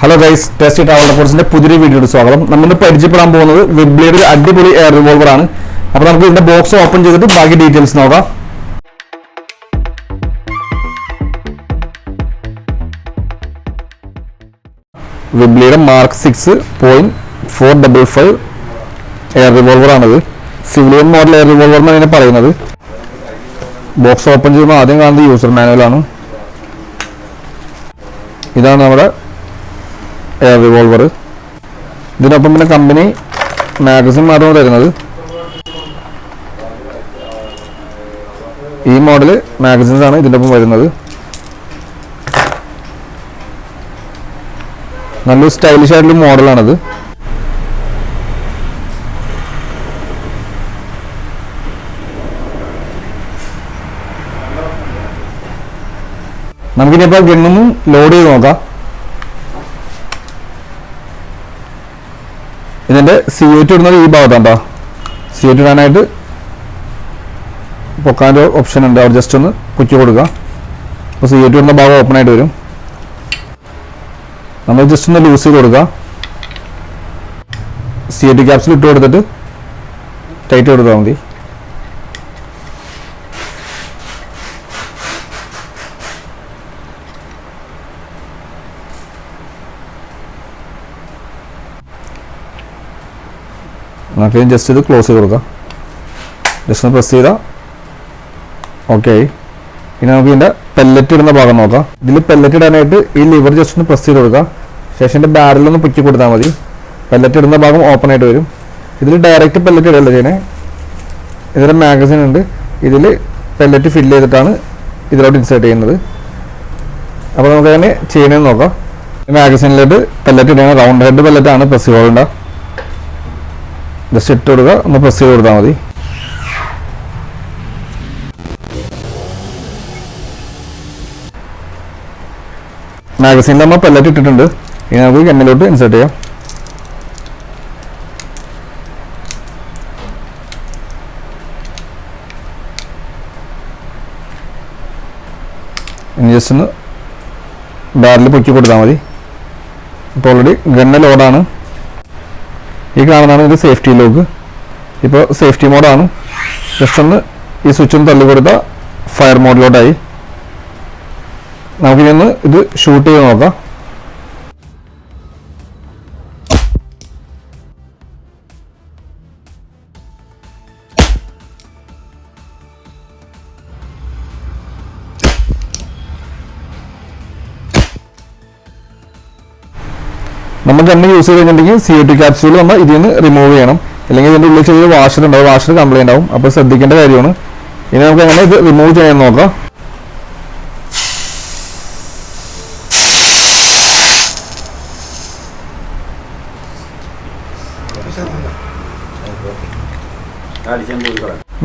Hello guys test travel ഫോഴ്സിന്റെ പുതിയൊരു വീഡിയോയുടെ സ്വാഗതം. നമ്മൾ പരിചയപ്പെടാൻ പോകുന്നത് വെബ്ലിയുടെ അടിപൊളി എയർ റിവോൾവർ ആണ്. അപ്പോൾ നമുക്ക് ഇതിന്റെ ബോക്സ് ഓപ്പൺ ചെയ്തിട്ട് ബാക്കി ഡീറ്റെയിൽസ് നോക്കാം. വിബ്ലിയുടെ mark six point four double five air revolver ആണ് സിവിലിയൻ മോഡൽ എയർ റിവോൾവർ എന്നാണ് ഇതിനെ പറയുന്നത്. ബോക്സ് ഓപ്പൺ ചെയ്യുമ്പോൾ ആദ്യം കാണുന്നത് യൂസർ മാനുവലാണ് ഇതാണ് നമ്മുടെ എയർ റിവോൾവർ ഇതിനൊപ്പം പിന്നെ കമ്പനി മാഗസിൻ മാത്രമാണ് തരുന്നത് ഈ മോഡൽ മാഗസിൻസ് ആണ് ഇതിന്റെ ഒപ്പം വരുന്നത്. നല്ലൊരു സ്റ്റൈലിഷ് ആയിട്ടുള്ള മോഡലാണത് നമുക്കിനിപ്പോൾ ഗണ്ണൊന്നും ലോഡ് ചെയ്ത് നോക്കാം. ഇതിന്റെ സി ടി ഇടുന്നത് ഈ ഭാഗത്താണ്ടോ. സി ടി ഇടാനായിട്ട് പൊക്കാന്റെ ഓപ്ഷൻ ഉണ്ട്. അവിടെ ജസ്റ്റ് ഒന്ന് കുറ്റി കൊടുക്കുക. അപ്പോൾ സി ടി ഇടുന്ന ഭാഗം ഓപ്പൺ ആയിട്ട് വരും. നമ്മൾ ജസ്റ്റ് ഒന്ന് ലൂസ് ചെയ്ത് കൊടുക്കുക. സി ടി ക്യാപ്സിൽ ഇട്ട് കൊടുത്തിട്ട് ടൈറ്റ് കൊടുത്താൽ മതി. നമുക്ക് ജസ്റ്റ് ഇത് ക്ലോസ് ചെയ്ത് കൊടുക്കാം. ജസ്റ്റ് ഒന്ന് പ്രസ് ചെയ്താൽ ഓക്കെ ഇനി നമുക്ക് ഇതിന്റെ പെല്ലറ്റ് ഇടുന്ന ഭാഗം നോക്കാം. ഇതിൽ പെല്ലറ്റ് ഇടാനായിട്ട് ഈ ലിവർ ജസ്റ്റ് ഒന്ന് പ്രസ് ചെയ്ത് കൊടുക്കുക ശേഷം ഇതിന്റെ ബാരലൊന്ന് പൊക്കി കൊടുത്താൽ മതി. പെല്ലറ്റ് ഇടുന്ന ഭാഗം ഓപ്പൺ ആയിട്ട് വരും. ഇതിൽ ഡയറക്റ്റ് പെല്ലറ്റ് ഇടല്ല ചെയ്യണേ? ഇതിന്റെ മാഗസിൻ ഉണ്ട്. ഇതിൽ പെല്ലറ്റ് ഫില്ല് ചെയ്തിട്ടാണ് ഇതിലോട്ട് ഇൻസേർട്ട് ചെയ്യുന്നത്. അപ്പോൾ നമുക്ക് അതിനെ ചെയ്യണമെന്ന് നോക്കാം. മാഗസിനിലോട്ട് പെല്ലറ്റ് ഇടുകയാണ് റൗണ്ട് ഹെഡ് പെല്ലറ്റാണ് പ്രസ് ചെയ്തോണ്ട ജസ്റ്റ് ഇട്ട് കൊടുക്കുക ഒന്ന് പ്രസ് ചെയ്ത് കൊടുത്താൽ മതി. മാഗസീനിൽ നമ്മൾ പെല്ലറ്റ് ഇട്ടിട്ടുണ്ട്. ഇനി നമുക്ക് കണ്ണിലോട്ട് ഇൻസേർട്ട് ചെയ്യാം. ഇനി ജസ്റ്റ് ഒന്ന് ബാരൽ പൊക്കി കൊടുത്താൽ മതി. ഇപ്പോൾ ഓൾറെഡി ഗണ്ണ ലോഡാണ് ഈ കാണുന്നതാണ് ഇത് സേഫ്റ്റി ലോക്ക് ഇപ്പോൾ സേഫ്റ്റി മോഡാണ് ജസ്റ്റ് ഒന്ന് ഈ സ്വിച്ച് ഒന്ന് തള്ളി ഫയർ മോഡിലോട്ടായി നമുക്കിനി ഒന്ന് ഇത് ഷൂട്ട് ചെയ്ത് നോക്കാം. നമുക്ക് എണ്ണ യൂസ് ചെയ്ത് കഴിഞ്ഞിട്ടുണ്ടെങ്കിൽ സി ഒ ടി ക്യാപ്സ്യൂൾ നമ്മൾ ഇതിൽ റിമൂവ് ചെയ്യണം. അല്ലെങ്കിൽ ഇതിന്റെ ഉള്ളിൽ ചെറിയ വാഷർ ഉണ്ടാവും. വാഷർ കംപ്ലൈന്റ് ആവും. അപ്പോൾ ശ്രദ്ധിക്കേണ്ട കാര്യമാണ്. ഇനി നമുക്ക് എങ്ങനെ ഇത് റിമൂവ് ചെയ്യാൻ നോക്കാം.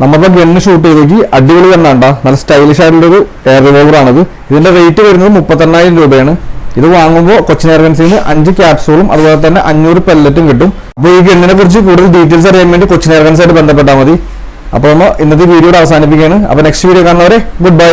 നമ്മളിപ്പോൾ ഗണ്ണ് ഷൂട്ട് ചെയ്തേക്ക് അടിപൊളി ഗണ്ണാണ്ട നല്ല സ്റ്റൈലിഷ് ആയിട്ടുള്ള ഒരു എയർ റിവോൾവർ ആണത്. ഇതിന്റെ റേറ്റ് വരുന്നത് മുപ്പത്തെണ്ണായിരം രൂപയാണ്. ഇത് വാങ്ങുമ്പോൾ കൊച്ചിൻ എയർഗൻസിൽ നിന്ന് അഞ്ച് ക്യാപ്സൂളും അതുപോലെ തന്നെ അഞ്ഞൂറ് പെല്ലറ്റും കിട്ടും. അപ്പോൾ ഈ ഗണ്ണിനെ കുറിച്ച് കൂടുതൽ ഡീറ്റെയിൽസ് അറിയാൻ വേണ്ടി കൊച്ചിൻ എയർഗൻസായിട്ട് ബന്ധപ്പെട്ടാൽ മതി. അപ്പോൾ നമ്മൾ ഇന്നത്തെ വീഡിയോ അവസാനിപ്പിക്കുകയാണ്. അപ്പോൾ നെക്സ്റ്റ് വീഡിയോ കാണുന്നവരെ ഗുഡ് ബൈ